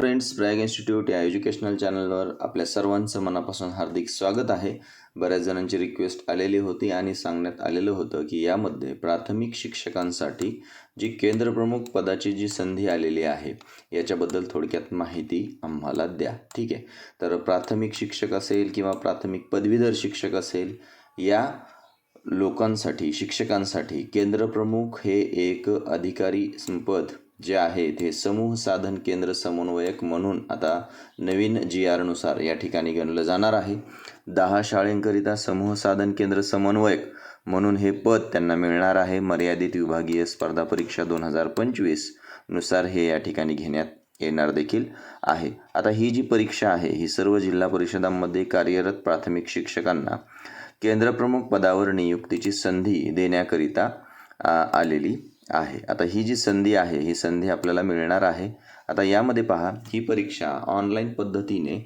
Friends brag institute या educational चॅनलवर आपल्या सर्वांचं मनापासून हार्दिक स्वागत आहे. बऱ्याच जणांची रिक्वेस्ट आलेली होती आणि सांगण्यात आलेलं होतं की यामध्ये प्राथमिक शिक्षकांसाठी जी केंद्रप्रमुख पदाची जी संधी आलेली आहे याच्याबद्दल थोडक्यात माहिती आम्हाला द्या. ठीक आहे? तर प्राथमिक शिक्षक असेल किंवा प्राथमिक पदवीधर शिक्षक असेल या लोकांसाठी शिक्षकांसाठी केंद्रप्रमुख हे एक अधिकारी पद जे आहे ते समूह साधन केंद्र समन्वयक म्हणून आता नवीन जी आरनुसार या ठिकाणी गणलं जाणार आहे. दहा शाळेंकरिता समूह साधन केंद्र समन्वयक म्हणून हे पद त्यांना मिळणार आहे. मर्यादित विभागीय स्पर्धा परीक्षा दोन हजार पंचवीसनुसार हे या ठिकाणी घेण्यात येणार देखील आहे. आता ही जी परीक्षा आहे ही सर्व जिल्हा परिषदांमध्ये कार्यरत प्राथमिक शिक्षकांना केंद्रप्रमुख पदावर नियुक्तीची संधी देण्याकरिता आलेली आहे. आता ही जी संधी आहे ही संधी आपल्याला मिळणार आहे. आता यामध्ये पहा ही परीक्षा ऑनलाईन पद्धतीने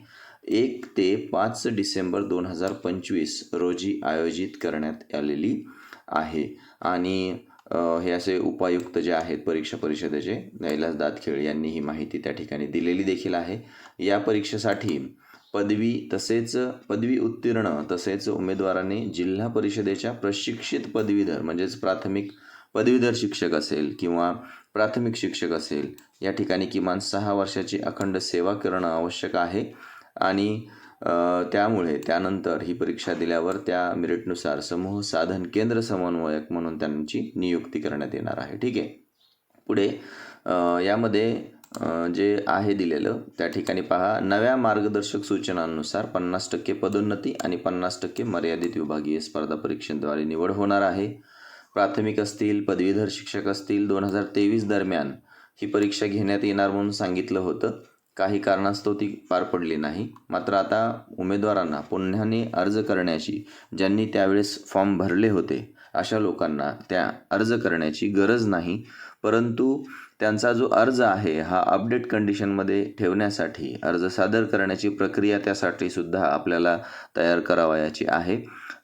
एक ते पाच डिसेंबर दोन हजार पंचवीस रोजी आयोजित करण्यात आलेली आहे. आणि हे असे उपायुक्त जे आहेत परीक्षा परिषदेचे नैलास दातखेळ यांनी ही माहिती त्या ठिकाणी दिलेली देखील आहे. या परीक्षेसाठी पदवी तसेच पदवी उत्तीर्ण तसेच उमेदवाराने जिल्हा परिषदेच्या प्रशिक्षित पदवीधर म्हणजेच प्राथमिक पदवीधर शिक्षक असेल किंवा प्राथमिक शिक्षक असेल या ठिकाणी किमान सहा वर्षाची अखंड सेवा करणं आवश्यक आहे. आणि त्यामुळे त्यानंतर ही परीक्षा दिल्यावर त्या मेरिटनुसार समूह साधन केंद्र समन्वयक म्हणून त्यांची नियुक्ती करण्यात येणार आहे. ठीक आहे? पुढे यामध्ये जे आहे दिलेलं त्या ठिकाणी पहा. नव्या मार्गदर्शक सूचनांनुसार पन्नास टक्के पदोन्नती आणि पन्नास टक्के मर्यादित विभागीय स्पर्धा परीक्षेद्वारे निवड होणार आहे. प्राथमिक असतील पदवीधर शिक्षक असतील दोन हजार तेवीस दरम्यान ही परीक्षा घेण्यात येणार म्हणून सांगितलं होतं. काही कारणास्तव ती पार पडली नाही. मात्र आता उमेदवारांना पुन्हाने अर्ज करण्याची ज्यांनी त्यावेळेस फॉर्म भरले होते अशा लोकांना त्या अर्ज करण्याची गरज नाही. परंतु त्यांचा जो अर्ज आहे हा अपडेट कंडिशनमध्ये ठेवण्यासाठी अर्ज सादर करण्याची प्रक्रिया त्यासाठी सुद्धा आपल्याला तयार करावयाची आहे.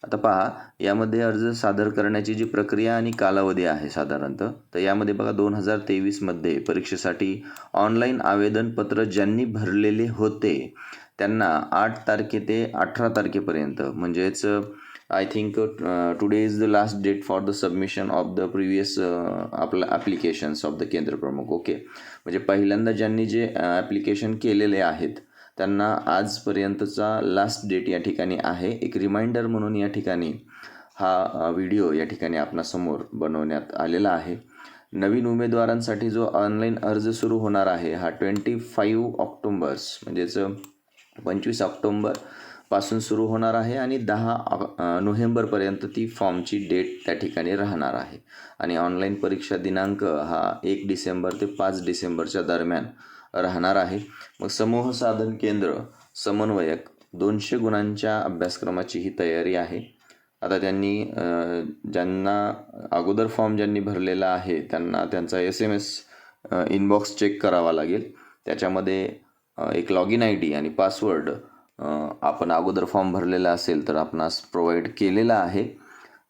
आता पहा यामध्ये अर्ज सादर करण्याची जी प्रक्रिया आणि कालावधी आहे साधारणतः तर यामध्ये बघा दोन हजार तेवीसमध्ये परीक्षेसाठी ऑनलाईन आवेदनपत्र ज्यांनी भरलेले होते त्यांना आठ तारखे ते अठरा तारखेपर्यंत म्हणजेच I think today is the last date for the submission of the previous आपला ॲप्लिकेशन्स ऑफ द केंद्र प्रमुख ओके म्हणजे पहिल्यांदा ज्यांनी जे uh, ॲप्लिकेशन केलेले आहेत त्यांना आजपर्यंतचा लास्ट डेट या ठिकाणी आहे. एक रिमाइंडर म्हणून या ठिकाणी हा uh, व्हिडिओ या ठिकाणी आपणासमोर बनवण्यात आलेला आहे. नवीन उमेदवारांसाठी जो ऑनलाईन अर्ज सुरू होणार आहे हा ट्वेंटी फाईव्ह ऑक्टोंबर्स म्हणजेच uh, पंचवीस ऑक्टोंबर पासून सुरू होणार आहे आणि दहा नोव्हेंबरपर्यंत ती फॉर्मची डेट त्या ठिकाणी राहणार आहे. आणि ऑनलाईन परीक्षा दिनांक हा एक डिसेंबर ते पाच डिसेंबरच्या दरम्यान राहणार आहे. मग समूह साधन केंद्र समन्वयक दोनशे गुणांच्या अभ्यासक्रमाची ही तयारी आहे. आता त्यांनी ज्यांना अगोदर फॉर्म ज्यांनी भरलेला आहे त्यांना त्यांचा S M S inbox check करावा लागेल. त्याच्यामध्ये एक लॉग इन आय डी आणि पासवर्ड आपण अगोदर फॉर्म भरलेला असेल तर आपणास प्रोव्हाइड केलेला आहे.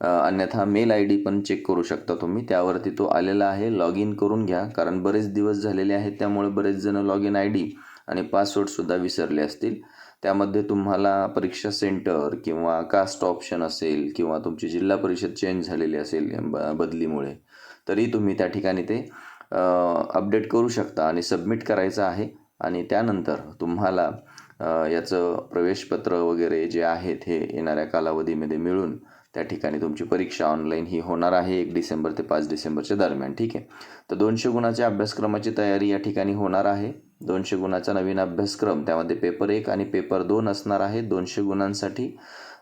अन्यथा मेल आय डी पण चेक करू शकता तुम्ही. त्यावरती तो आलेला आहे. लॉग इन करून घ्या कारण बरेच दिवस झालेले आहेत त्यामुळे बरेच जण लॉग इन आय डी आणि पासवर्डसुद्धा विसरले असतील. त्यामध्ये तुम्हाला परीक्षा सेंटर किंवा कास्ट ऑप्शन असेल किंवा तुमची जिल्हा परिषद चेंज झालेली असेल ब बदलीमुळे तरी तुम्ही त्या ठिकाणी ते अपडेट करू शकता आणि सबमिट करायचं आहे. आणि त्यानंतर तुम्हाला याचं प्रवेशपत्र वगैरे जे आहेत हे येणाऱ्या कालावधीमध्ये मिळून त्या ठिकाणी तुमची परीक्षा ऑनलाईन ही होणार आहे एक डिसेंबर ते पाच डिसेंबरच्या दरम्यान ठीक आहे? तर दोनशे गुणाच्या अभ्यासक्रमाची तयारी या ठिकाणी होणार आहे. दोनशे गुणाचा नवीन अभ्यासक्रम त्यामध्ये पेपर एक आणि पेपर दोन असणार आहे. दोनशे गुणांसाठी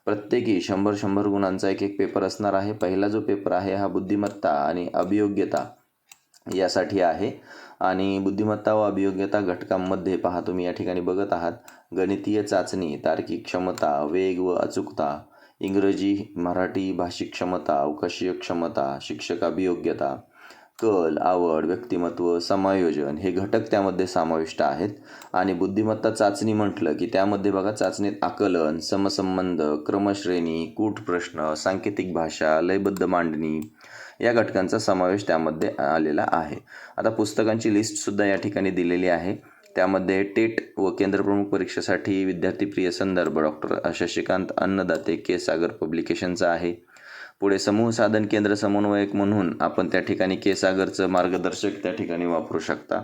प्रत्येकी शंभर शंभर गुणांचा एक एक पेपर असणार आहे. पहिला जो पेपर आहे हा बुद्धिमत्ता आणि अभियोग्यता यासाठी आहे. आणि बुद्धिमत्ता व अभियोग्यता घटकांमध्ये पहा तुम्ही या ठिकाणी बघत आहात. गणितीय चाचणी तार्किक क्षमता वेग व अचूकता. इंग्रजी मराठी भाषिक क्षमता अवकाशीय क्षमता शिक्षक अभियोग्यता. कल आवड व्यक्तिमत्व समायोजन हे घटक त्यामध्ये समाविष्ट आहेत. आणि बुद्धिमत्ता चाचणी म्हटलं की त्यामध्ये बघा चाचणीत आकलन समसंबंध क्रमश्रेणी कूट प्रश्न सांकेतिक भाषा लयबद्ध मांडणी या घटकांचा समावेश त्यामध्ये आलेला आहे. आता पुस्तकांची लिस्टसुद्धा या ठिकाणी दिलेली आहे. त्यामध्ये टेट व केंद्रप्रमुख परीक्षेसाठी विद्यार्थीप्रिय संदर्भ डॉक्टर शशिकांत अन्नदाते के सागर पब्लिकेशनचा आहे. पुढे समूह साधन केंद्र समन्वयक म्हणून आपण त्या ठिकाणी के सागरचं मार्गदर्शक त्या ठिकाणी वापरू शकता.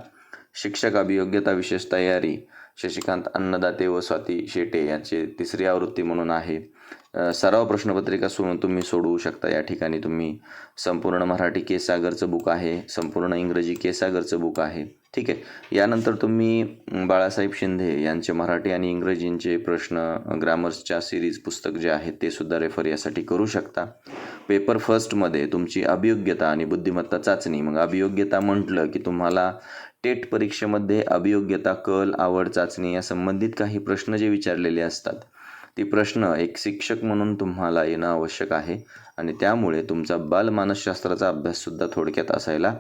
शिक्षक अभियोग्यता विशेष तयारी शशिकांत अन्नदाते व स्वाती शेटे यांचे तिसरी आवृत्ती म्हणून आहे. सराव प्रश्नपत्रिका सोडून तुम्ही सोडवू शकता. या ठिकाणी तुम्ही संपूर्ण मराठी के सागरचं बुक आहे संपूर्ण इंग्रजी के सागरचं बुक आहे. ठीक आहे. यानंतर तुम्ही बाळासाहेब शिंदे यांचे मराठी आणि इंग्रजींचे प्रश्न ग्रामर्सच्या सिरीज पुस्तक जे आहे ते सुद्धा रेफर यासाठी करू शकता. पेपर फर्स्टमध्ये तुमची अभियोग्यता आणि बुद्धिमत्ता चाचणी. मग अभियोग्यता म्हटलं की तुम्हाला टेट परीक्षेमध्ये अभियोग्यता कल आवड चाचणी या संबंधित काही प्रश्न जे विचारलेले असतात ती प्रश्न एक शिक्षक म्हणून तुम्हाला येणं आवश्यक आहे आणि त्यामुळे तुमचा बालमानसशास्त्राचा अभ्याससुद्धा थोडक्यात असायला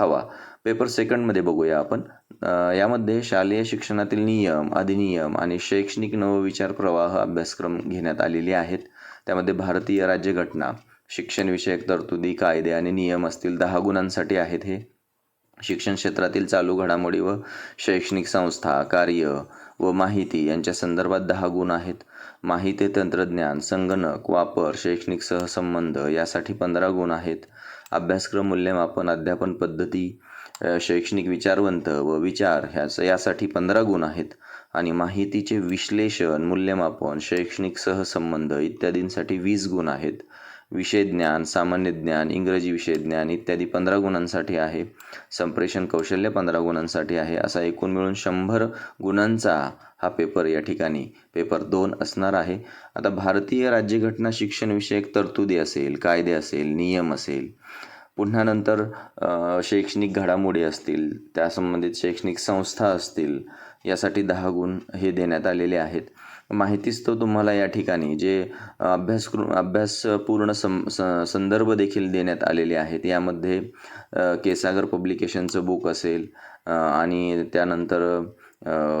हवा. पेपर सेकंडमध्ये बघूया आपण. यामध्ये शालेय शिक्षणातील नियम अधिनियम आणि शैक्षणिक नवविचार प्रवाह अभ्यासक्रम घेण्यात आलेले आहेत. त्यामध्ये भारतीय राज्यघटना शिक्षणविषयक तरतुदी कायदे आणि नियम असतील दहा गुणांसाठी आहेत हे. शिक्षण क्षेत्रातील चालू घडामोडी व शैक्षणिक संस्था कार्य व माहिती यांच्या संदर्भात दहा गुण आहेत. माहिती तंत्रज्ञान संगणक वापर शैक्षणिक सहसंबंध यासाठी पंधरा गुण आहेत. अभ्यासक्रम मूल्यमापन अध्यापन पद्धती शैक्षणिक विचारवंत व विचार ह्याच यासाठी पंधरा गुण आहेत. आणि माहितीचे विश्लेषण मूल्यमापन शैक्षणिक सहसंबंध इत्यादींसाठी वीस गुण आहेत. विषय ज्ञान सामान्य ज्ञान इंग्रजी विषय ज्ञान इत्यादी पंधरा गुणांसाठी आहे. संप्रेषण कौशल्य पंधरा गुणांसाठी आहे. असा एकूण मिळून शंभर गुणांचा हा पेपर या ठिकाणी पेपर दोन असणार आहे. आता भारतीय राज्यघटना शिक्षणविषयक तरतुदी असेल कायदे असेल नियम असेल पुन्हा नंतर शैक्षणिक घडामोडी असतील त्या संबंधित शैक्षणिक संस्था असतील यासाठी दहा गुण हे देण्यात आलेले आहेत. माहितीच तो तुम्हाला या ठिकाणी जे अभ्यास अभ्यासपूर्ण सं स संदर्भ देखील देण्यात आलेले आहेत. यामध्ये केसागर पब्लिकेशनचं बुक असेल आणि त्यानंतर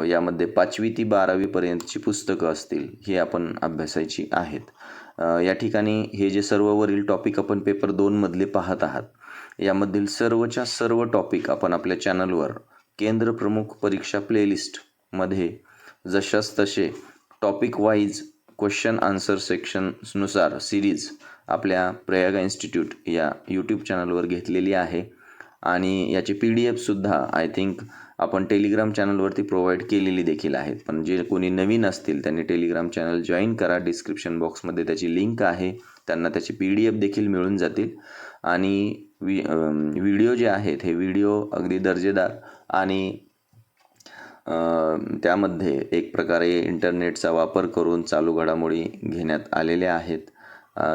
यामध्ये पाचवी ती बारावीपर्यंतची पुस्तकं असतील ही आपण अभ्यासायची आहेत. या ठिकाणी हे जे सर्व वरील टॉपिक आपण पेपर दोनमधले पाहत आहात यामधील सर्वच्या सर्व टॉपिक आपण आपल्या चॅनलवर केंद्र प्रमुख परीक्षा प्लेलिस्टमध्ये जशास तसे टॉपिक वाईज क्वेश्चन आन्सर सेक्शन्सनुसार सिरीज आपल्या प्रयागा इन्स्टिट्यूट या यूट्यूब चॅनलवर घेतलेली आहे. आणि याची पी डी एफसुद्धा आय थिंक आपण टेलिग्राम चॅनलवरती प्रोव्हाइड केलेली देखील आहेत पण जे कोणी नवीन असतील त्यांनी टेलिग्राम चॅनल जॉईन करा. डिस्क्रिप्शन बॉक्समध्ये त्याची लिंक आहे. त्यांना त्याची पी डी एफ देखील मिळून जातील. आणि वि व्हिडिओ जे आहेत हे व्हिडिओ अगदी दर्जेदार आणि त्यामध्ये एक प्रकारे इंटरनेटचा वापर करून चालू घडामोडी घेण्यात आलेल्या आहेत.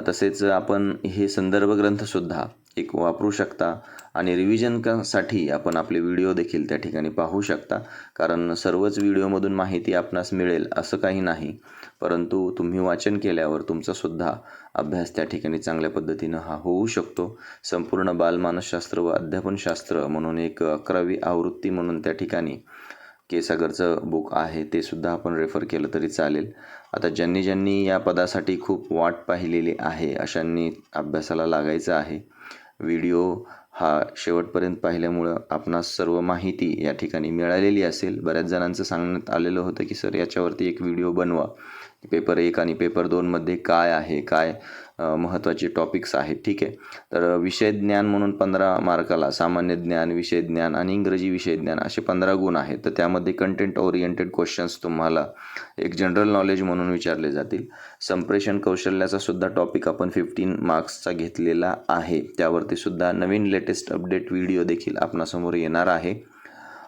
तसेच आपण हे संदर्भ ग्रंथसुद्धा एक वापरू शकता आणि रिव्हिजनसाठी आपण आपले व्हिडिओ देखील त्या ठिकाणी पाहू शकता. कारण सर्वच व्हिडिओमधून माहिती आपणास मिळेल असं काही नाही. परंतु तुम्ही वाचन केल्यावर तुमचासुद्धा अभ्यास त्या ठिकाणी चांगल्या पद्धतीनं हा होऊ शकतो. संपूर्ण बालमानसशास्त्र व अध्यापनशास्त्र म्हणून एक अकरावी आवृत्ती म्हणून त्या ठिकाणी केसागरचं बुक आहे ते सुद्धा आपण रेफर केलं तरी चालेल. आता ज्यांनी ज्यांनी या पदासाठी खूप वाट पाहिलेली आहे अशांनी अभ्यासाला लागायचं आहे. व्हिडिओ हा शेवटपर्यंत पाहिल्यामुळं आपणास सर्व माहिती या ठिकाणी मिळालेली असेल. बऱ्याच जणांचं सांगण्यात आलेलं होतं की सर याच्यावरती एक व्हिडिओ बनवा. पेपर एक आणि पेपर दोनमध्ये काय आहे काय महत्त्वाचे टॉपिक्स आहेत. ठीक आहे? तर विषय ज्ञान म्हणून पंधरा मार्काला सामान्य ज्ञान विषय ज्ञान आणि इंग्रजी विषय ज्ञान असे पंधरा गुण आहेत. तर त्यामध्ये कंटेंट ओरिएंटेड क्वेश्चन्स तुम्हाला एक जनरल नॉलेज म्हणून विचारले जातील. संप्रेषण कौशल्याचा सुद्धा टॉपिक आपण फिफ्टीन मार्क्सचा घेतलेला आहे. त्यावरती सुद्धा नवीन लेटेस्ट अपडेट व्हिडिओ देखील आपणासमोर येणार आहे.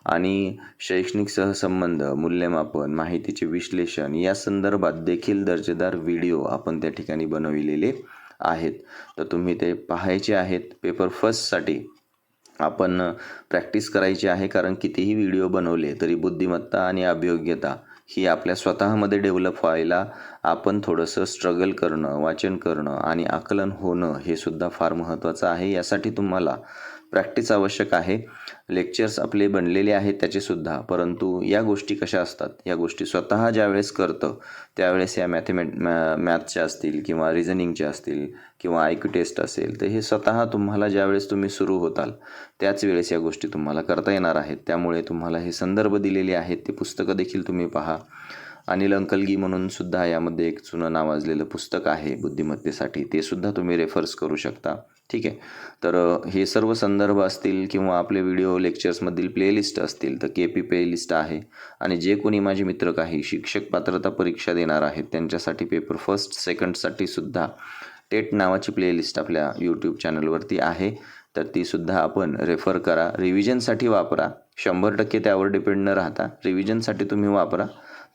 आणि शैक्षणिक सहसंबंध मूल्यमापन माहितीचे विश्लेषण या संदर्भात देखील दर्जेदार व्हिडिओ आपण त्या ठिकाणी बनविलेले आहेत. तर तुम्ही ते पाहायचे आहेत. पेपर फर्स्टसाठी आपण प्रॅक्टिस करायची आहे कारण कितीही व्हिडिओ बनवले तरी बुद्धिमत्ता आणि अभियोग्यता ही आपल्या स्वतःमध्ये डेव्हलप व्हायला आपण थोडंसं स्ट्रगल करणं वाचन करणं आणि आकलन होणं हे सुद्धा फार महत्त्वाचं आहे. यासाठी तुम्हाला प्रॅक्टिस आवश्यक आहे. लेक्चर्स आपले बनलेले आहेत त्याचेसुद्धा. परंतु या गोष्टी कशा असतात? या गोष्टी स्वतः ज्यावेळेस करतं त्यावेळेस या मॅथेमॅट मॅ मॅथच्या असतील किंवा रिझनिंगच्या असतील किंवा आय क्यू टेस्ट असेल तर हे स्वतः तुम्हाला ज्यावेळेस तुम्ही सुरू होताल त्याच वेळेस या गोष्टी तुम्हाला करता येणार आहेत. त्यामुळे तुम्हाला हे संदर्भ दिलेले आहेत ते पुस्तकं देखील तुम्ही पहा. अनिल अंकलगी म्हणून सुद्धा यामध्ये एक जुनं नावाजलेलं पुस्तक आहे बुद्धिमत्तेसाठी. ते सुद्धा तुम्ही रेफर्स करू शकता. ठीक आहे? तर हे सर्व संदर्भ असतील किंवा आपले व्हिडिओ लेक्चर्समधील प्लेलिस्ट असतील तर के पी प्लेलिस्ट आहे. आणि जे कोणी माझे मित्र काही शिक्षक पात्रता परीक्षा देणार आहेत त्यांच्यासाठी पेपर फर्स्ट सेकंडसाठी सुद्धा टेट नावाची प्लेलिस्ट आपल्या यूट्यूब चॅनलवरती आहे. तर तीसुद्धा आपण रेफर करा. रिव्हिजनसाठी वापरा. शंभर टक्के त्यावर डिपेंड न राहता रिव्हिजनसाठी तुम्ही वापरा.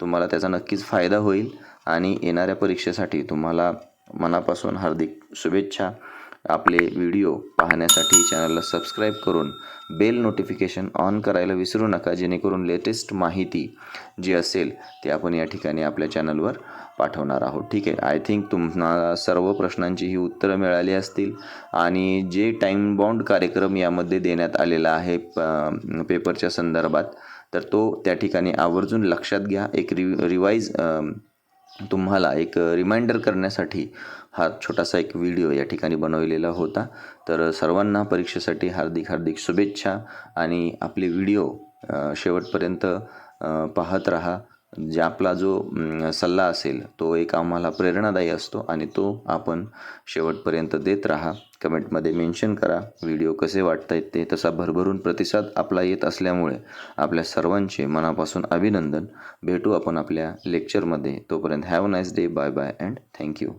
तुम्हाला त्याचा नक्कीच फायदा होईल आणि येणाऱ्या परीक्षेसाठी तुम्हाला मनापासून हार्दिक शुभेच्छा. आपले व्हिडिओ पाहण्यासाठी चॅनलला सबस्क्राईब करून बेल नोटिफिकेशन ऑन करायला विसरू नका जेणेकरून लेटेस्ट माहिती जी असेल ती आपण या ठिकाणी आपल्या चॅनलवर पाठवणार आहोत. ठीक आहे आय थिंक तुम्हाला सर्व प्रश्नांची ही उत्तरं मिळाली असतील आणि जे टाईम बाउंड कार्यक्रम यामध्ये देण्यात आलेला आहे प- पेपरच्या संदर्भात तर तो त्या ठिकाणी आवर्जून लक्षात घ्या. एक रि रिवाईज तुम्हाला एक रिमाइंडर करण्यासाठी हा छोटासा एक व्हिडिओ या ठिकाणी बनवलेला होता. तर सर्वांना परीक्षेसाठी हार्दिक हार्दिक शुभेच्छा आणि आपले व्हिडिओ शेवटपर्यंत पाहत राहा. जे आपला जो सल्ला असेल तो एक आम्हाला प्रेरणादायी असतो आणि तो आपण शेवटपर्यंत देत राहा. कमेंटमध्ये मेन्शन करा व्हिडिओ कसे वाटत आहेत ते. तसा भरभरून प्रतिसाद आपला येत असल्यामुळे आपल्या सर्वांचे मनापासून अभिनंदन. भेटू आपण आपल्या लेक्चरमध्ये. तोपर्यंत have nice day bye bye and thank you